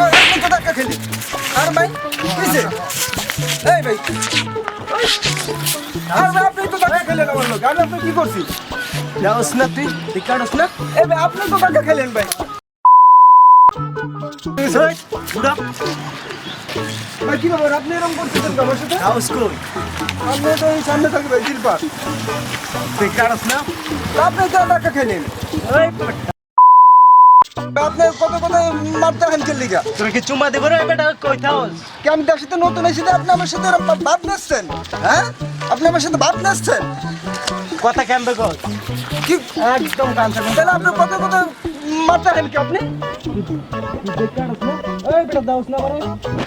আপনি তো টাকা আর আপনি তো খেলেন আমার লোক। আর আপনি কি করছি যাওস না তুই তুই কাটস না ভাই আপনি তো টাকা খেলেন ভাই। বুড়া ভাই কি? ব্যাপার আপনি এরকম করতেছেন আমার সাথে যাওস কই আপনি তো এই সামনে থাকি ভাই জিরপা তুই কাটস না আপনি তো টাকা খেলেন ওই আপনি কত কত মারতে গা তোর কি চুমা দেব রে বেটা কই থাকস কি আমি তার সাথে নতুন এসেছি আপনি আমার সাথে ভাব নাচছেন হ্যাঁ আপনি আমার সাথে ভাব নাচছেন কথা কেমবে কর কি একদম কাঁচা তাহলে আপনি কত কত মারতে হেন কি আপনি ওই বেটা যাওস না মানে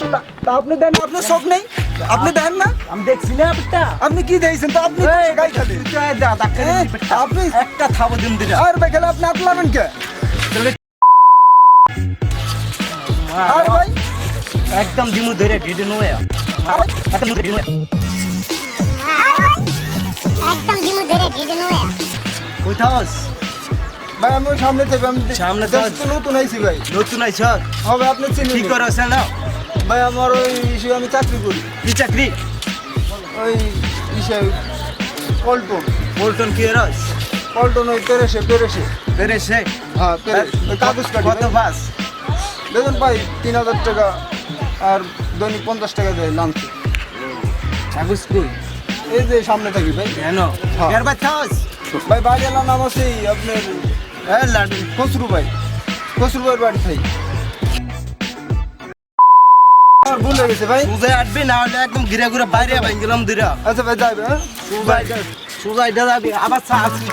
তা- তা আপনি দেন আপনার শখ নেই আপনি দেন না আমি দেখছি না বেটা আপনি কি দিয়েছেন তো আপনি গাই খালি দা ডাক্তার হ্যাঁ, আপনি একটা থাবো দিন দিরা আর ভাই খেলে আপনি আটলাবেন কে আর ভাই একদম দিমু ধরে ঢিডে নয় আর- একদম ঢিডে নয় একদম দিমু ধরে ভিজে নয় কই থাকস ভাই আমি সামনে থেকে আমি সামনে তো নতুন আইছি ভাই। নতুন আইছ? হবে আপনি চিনি কি করছ না? ভাই আমার ওই হিসেবে আমি চাকরি করি। কি চাকরি? ওই হিসেবে পল্টন। পল্টন কি রস পল্টন ওই পেরেছে পেরেছে সে হ্যাঁ কাগজ কাটি কত বাস? দেখুন ভাই তিন হাজার টাকা আর দৈনিক পঞ্চাশ টাকা দেয় লাঞ্চ কাগজ কই? এই যে সামনে থাকি ভাই। কেন? হ্যাঁ। এর বাদ ভাই এলাম নাম আছে আপনার হ্যাঁ লাডু খসরু ভাই খসরু ভাইয়ের বাড়ি ভাই ভুল হয়ে গেছে ভাই। সুজাই আটবি না হলে একদম ঘিরে ঘুরে বাইরে ভাই গেলাম দিরা আচ্ছা ভাই যাবে হ্যাঁ? সুজাই সুজাই দা যাবি আবার চা আসি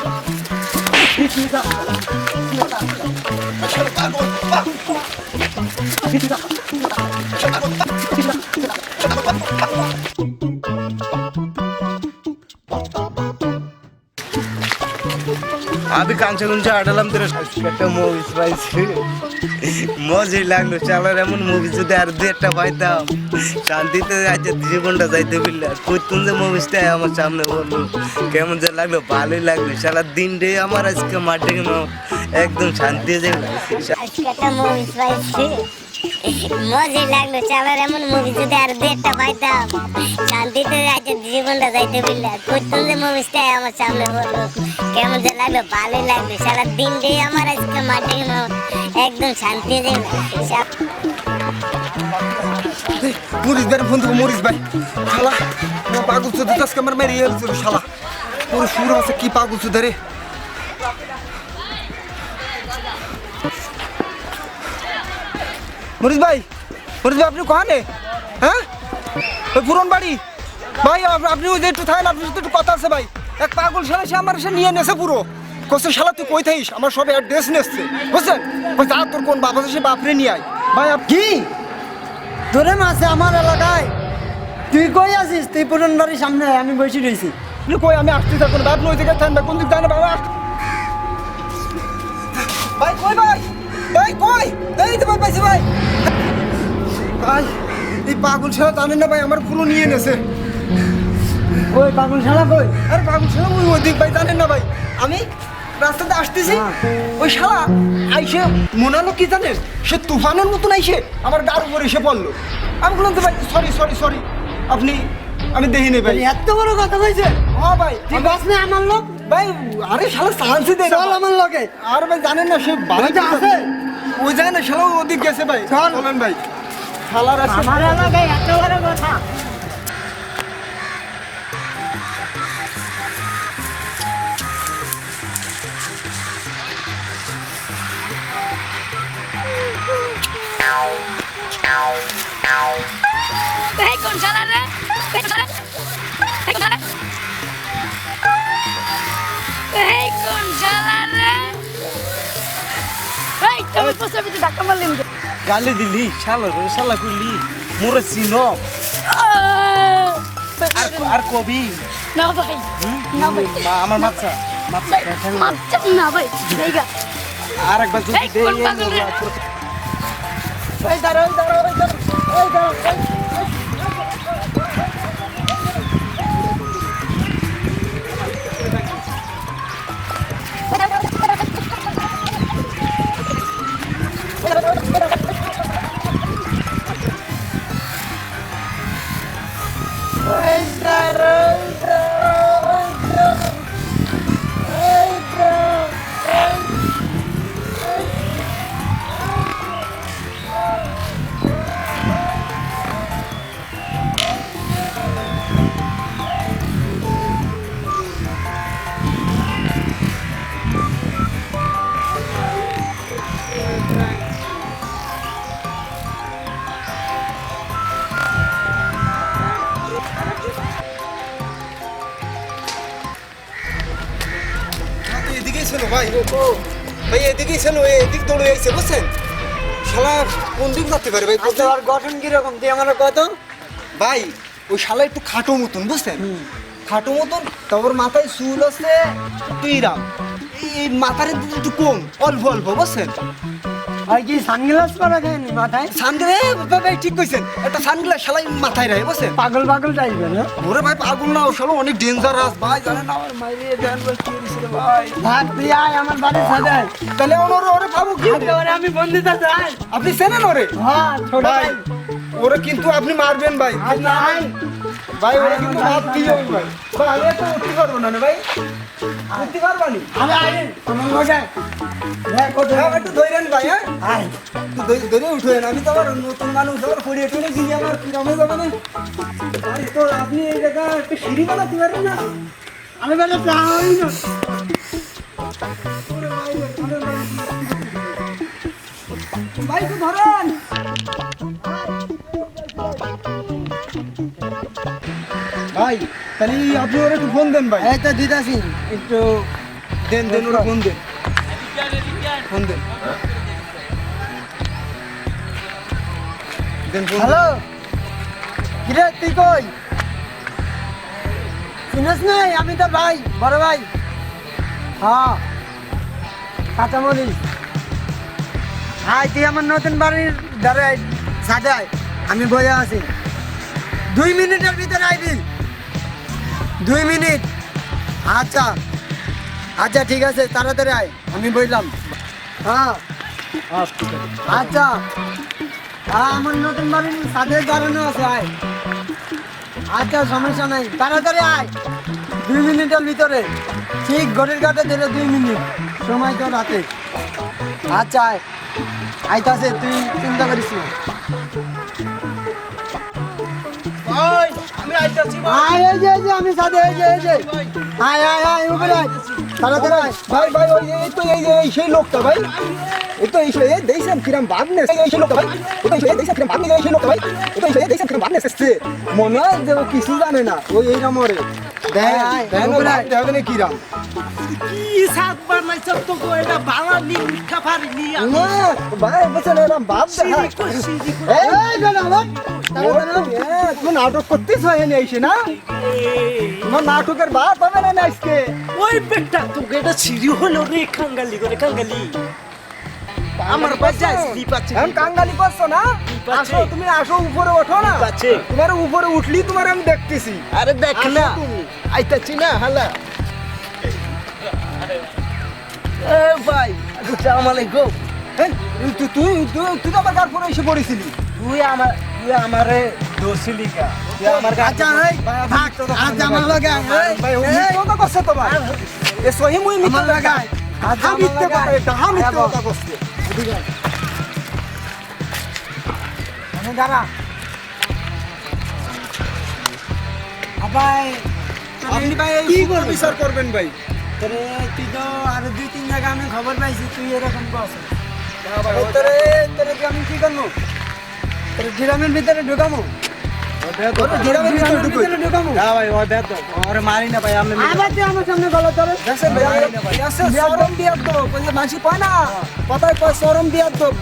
কুঞ্চা আডালাম তোর একটা মুভিস পাইছি। মজাই লাগল, চালার এমন মুভি যদি আর দু একটা পাইতাম, শান্তিতে আজকে জীবনটা যাইতে পারলে। করতুন যে মুভিসটা আমার সামনে বলল, কেমন যে লাগল, ভালোই লাগল। সারা দিনটাই আমার আজকে মাঠে একদম শান্তি যাই মজাই লাগল, চালার এমন মুভি যদি আর দেড়টা পাইতাম। শান্তিতে আজকে জীবনটা যাইতে পারলে। করতাম যে মুভিসটা আমার সামনে বলল কেমন যে লাগল, ভালোই লাগল। সারা দিনটাই আমার আজকে মাঠে একদম শান্তি মরিস ভাই ফোন মরিস ভাই। শালা পাগল চোদ্দ, আজকে আমার মেরে এলছিল শালা। পুরো সুর আছে, কি পাগল চোদ্দ রে। মরিস ভাই মরিস ভাই আপনি কহানে হ্যাঁ? ওই পুরন বাড়ি। ভাই আপ- আপনি ওই যে একটু থাকেন আপনার সাথে একটু কথা আছে ভাই। এক পাগল শালা সে আমার সে নিয়ে নেছে পুরো। কোসে শালা তুই কই থাইস আমার সব অ্যাড্রেস নেছে বুঝছেন? ওই যা তোর কোন বাপ আছে সে বাপরে নিয়ে আয়। ভাই আপ কি? তোরে মাছে আমার এলাকায়। তুই কই আছিস? তুই পুরন বাড়ির সামনে আমি বসে রয়েছি কই? আমি আসতে থাকুন আপনি ওই থাকেন ভাই কোন দিক যায় বাবা? ভাই কই ভাই? ভাই কই? এই তো ভাই পাইছি ভাই। ভাই এই পাগল ছেলে জানেন না ভাই আমার পুরো নিয়ে নেছে ওই পাগল শালা কই? আরে পাগল ছেলে ওই ওই দিক ভাই জানেন না ভাই। আমি রাস্তাতে আসতেছি ওই শালা আইসে মনে হলো কি জানেন সে তুফানের মতন আইসে আমার গার উপর এসে পড়ল। আমি বললাম তো ভাই সরি সরি সরি আপনি আমি দেখিনি ভাই। এত বড় কথা কইছে? হ্যাঁ ভাই বাস না আমার লোক ভাই আরে শালা সাহায্য দে চল আমার লগে। আর ভাই জানেন না সে ওইটা আছে? ওই যায় না শালা ওদিক গেছে ভাই। চল। বলেন ভাই। শালার আছে আমার এলাকায় এত বড় কথা। শালা রে? এই শালা এই শালা এই কোন শালা রে? এই তুমি পিছু ধাক্কা মারলি গালি দিলি শালা রে শালা করলি মোরে চিনো! আর আর কবি? না ভাই না ভাই। আমার মাথা মাথা মারছে না ভাই এই আর একবার যদি এই দেই কোন এই দাঁড়া এই এই দাঁড়া এই দাঁড়া ভাই ওই এদিক দৌড়ে আইছে বুঝছেন? শালা কোন দিক যাতে পারে ভাই? তোর গঠন কীরকম? তুই আমার কত ভাই ওই শালা একটু খাটো মতন বুঝছেন? খাটো মতন তারপর মাথায় চুল আছে তুই রাম এই মাথার একটু কম অল্প অল্প বুঝছেন? আর কি সানগ্লাস পরা খায়নি মাথায়? সানগ্লাস ভাই ঠিক কইছেন। একটা সানগ্লাস শালাই মাথায় রাখে বুঝছেন? পাগল পাগল টাইপের না? ওরে ভাই পাগল না ও শালা অনেক ডেঞ্জারাস ভাই জানেন না? আমার মাইরে ভাই কি হইছে ভাই? ভাগ তুই আয় আমার বাড়ির সাথে তাহলে ওরে ওরে পাবো কি? ওরে আমি বন্দিতা যাই আপনি চেনেন ওরে? হ্যাঁ ছোট ভাই ভাই। ওরে কিন্তু আপনি মারবেন ভাই। ভাই ওরে কিন্তু মার দিয়ে ভাই। ভাই আমি তো উঠতে না ভাই। উঠতে পারবা নি আরে আমার কত হ্যাঁ ধরেন ভাই হ্যাঁ? উঠেন আমি তো আবার নতুন মানুষ, আবার আমার কিরমে যাবে তো আপনি এই জায়গা একটু সিঁড়ি বানাতে পারেন না? আমি বলে ধরেন। ভাই। তাহলে আপনি ওরা একটু ফোন দেন ভাই। তো দিদাসি একটু দেন দেন ওরা ফোন দেন। ফোন দেন। হ্যালো? কিরে তুই কই? চিনিস নাই? আমি তো ভাই বড় ভাই। হ্যাঁ। কাঁচামরিচ। হাই তুই আমার নতুন বাড়ির ধারে সাজায় আমি বসে আছি। দুই মিনিটের ভিতরে আইবি। দুই মিনিট। আচ্ছা। আচ্ছা ঠিক আছে, তাড়াতাড়ি আয়। আমি বললাম। হ্যাঁ। আচ্ছা। আমার নতুন বাড়ির সাথে দাঁড়ানো আছে, আয়। আচ্ছা সমস্যা নাই। তাড়াতাড়ি আয়। দুই মিনিটের ভিতরে। ঠিক, ঘড়ির কাটে ধরে দুই মিনিট। সময় তো রাতে। আচ্ছা আয়। আইতাছে, তুই চিন্তা করিস না। আয় এই যে আমি সাথে এই যে এই যে। আয় আয় আয় উপরে আয়। তাড়াতাড়ি আয় ভাই ভাই ওই এই তো এই এই সেই লোকটা ভাই। এই তো এই সেই দেখছেন কিরাম এই সেই লোকটা ভাই। এই তো সেই দেখছেন কিরাম ভাবনে এই সেই লোকটা ভাই। এই তো এই সেই দেখছেন কিরাম ভাবনে এসেছে। মনে হয় যে ও কিছু জানে না ওই এই দেখ দেখ। কিরাম। কি শাক বানাইছ তো গো এটা বাঙালি মিঠা পারিনি না ভাই ভাব এই নাটক করতেছ এসে না? তোমার নাটকের বাপ হবে না আজকে ওই বেটা তো এটা সিঁড়ি হলো রে কাঙ্গালি করে কাঙ্গালি আমার বাজায় স্লিপ আছে এখন কাঙ্গালি করছ না আসো তুমি আসো উপরে ওঠো না আছে তোমার উপরে উঠলি তোমার আমি দেখতেছি আরে দেখ না আইতাছি না হালা এ ভাই আসসালামু আলাইকুম তুই তুই তুই তো আমার গার পরে এসে পড়েছিলি তুই আমার তুই আমারে দোষিলি কা তুই আমার আচ্ছা এই থাক আজ আমার লগে ভাই ও কথা করছে তো ভাই এ সহি মুই মিথ্যে আমার লগে আয় আজ হা আমার মিথ্যে কথা আয়। এটা হা মিথ্যে হ্যাঁ, কথা করছে আমি দাঁড়া। আবাই আপনি ভাই কি? বিচার করবেন ভাই। তোরে তুই তো আরও দুই তিন জায়গা আমি খবর পাইছি তুই এরকম কস তোরে তোরে আমি কি করব? তোরে ড্রামের ভিতরে ঢুকামো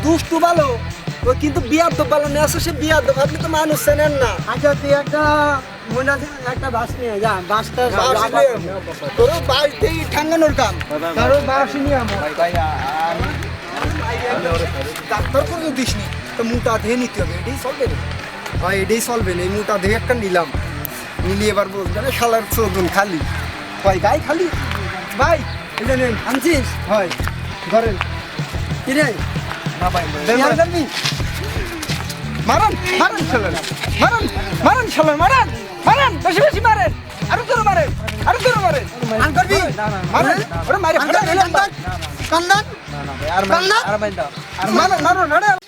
দুষ্টু ভালো। ও কিন্তু বিয়ার তো ভালো না আসে সে বিয়ার তো আপনি তো মানুষ চেনেন না। আচ্ছা তুই একটা মনে একটা বাস নিয়ে যা বাসটা বাস নিয়ে ঠাঙ্গানোর কাম। কারও বাস নিয়ে আমার ডাক্তার করে দিস তো মুটা ধেয়ে নিতে হবে। এটাই চলবে। হয় এটাই চলবে না। এই মুটা ধেয়ে একটা নিলাম। নিলি এবার বলবে না শালার চোদন খালি। হয় গাই খালি? ভাই এটা নেন। আনছিস? হয় ধরেন। কিরে না ভাই মারান মারান শালার। মারান মারান শালার মারান মারান। বেশি বেশি মারেন। আরও জোরে মারেন আরও জোরে মারেন। আন করবি? মারেন ওরে মারে। কান্দান? কান্দান? আর মারেন মারো নাড়ে মারেন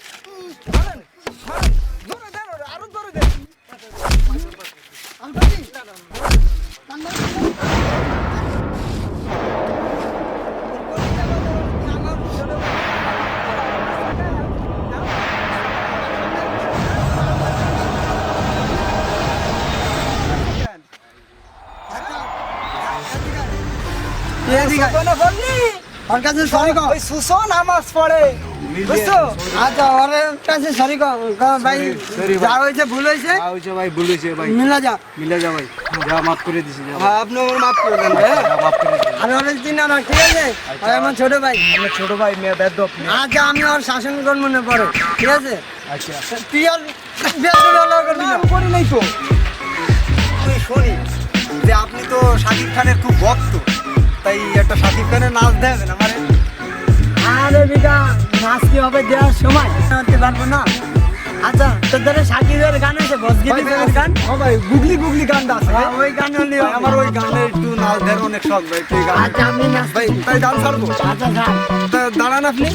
ওর কাছে সরি কও ওই সুসো নামাজ পড়ে। বুঝছ? আচ্ছা ওর কাছে সরি কও ভাই যা হয়েছে ভুল হয়েছে। যা হয়েছে ভাই ভুল হয়েছে ভাই। মিলা যা। মিলে যা ভাই। যা মাফ করে দিছি যা। হ্যাঁ আপনি ওর মাফ করে দেন ভাই হ্যাঁ? মাফ করে দিছি। আর ওর চিন না ঠিক আছে? ওই আমার ছোট ভাই। আমার ছোট ভাই মেয়ে বেদব আচ্ছা আমি ওর শাসন করব না পরে ঠিক আছে? আচ্ছা। তুই আর বেশ ডলার করবি না। করি নাই তো। তুই শুনি যে আপনি তো শাকিব খানের খুব ভক্ত। তাই একটা শাকিব খানের নাচ দেবেন আমার আরে বিটা নাচ কি হবে দেওয়ার সময়? করতে পারব না। আচ্ছা তোর ধরে সাকিবের গান আছে বসগিরি গান? ও ভাই গুগলি গুগলি গানটা আছে হ্যাঁ, ওই গান হলে আমার ওই গানে একটু নাচ দেওয়ার অনেক শখ ভাই তুই গান আচ্ছা আমি নাচ ভাই তাই গান ছাড়বো? আচ্ছা স্যার তা দাঁড়ান আপনি।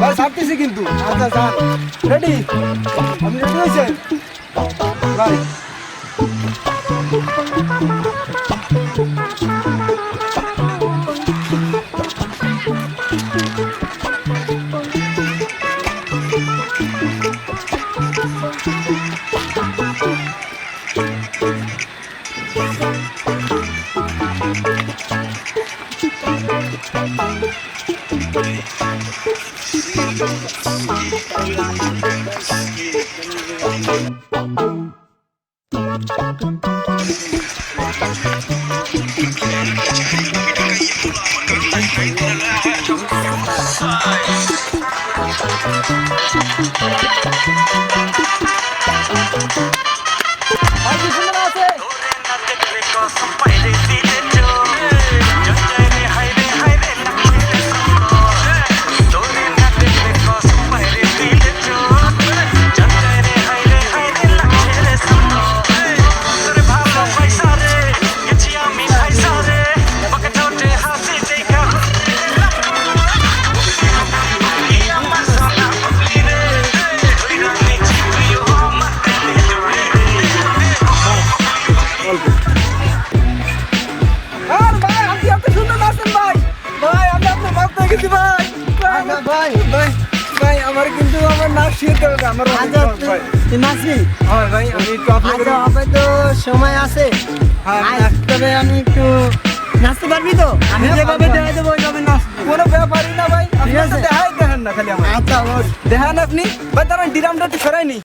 ভাই ছাড়তেছি কিন্তু। আচ্ছা রেডি আপনি রেডি হয়েছেন? ভাই। ভাই ভাই, আচ্ছা, ভাই। ভাই ভাই আমার কিন্তু আমার নাচ শিখতে হবে আমার আচ্ছা ভাই। তুই- তুই নাচবি হ্যাঁ ভাই আমি একটু আচ্ছা হবে তো সময় আছে। হ্যাঁ, তবে আমি একটু নাচতে পারবি তো? আমি হ্যাঁ, যেভাবে দেখাই দেবো ওইভাবে নাচ। কোনো ব্যাপারই না ভাই। আপনি দেখাই দেখেন না খালি আমার আচ্ছা দেখেন আপনি। ভাই দাঁড়ান ডিরামটা তো সরাই নি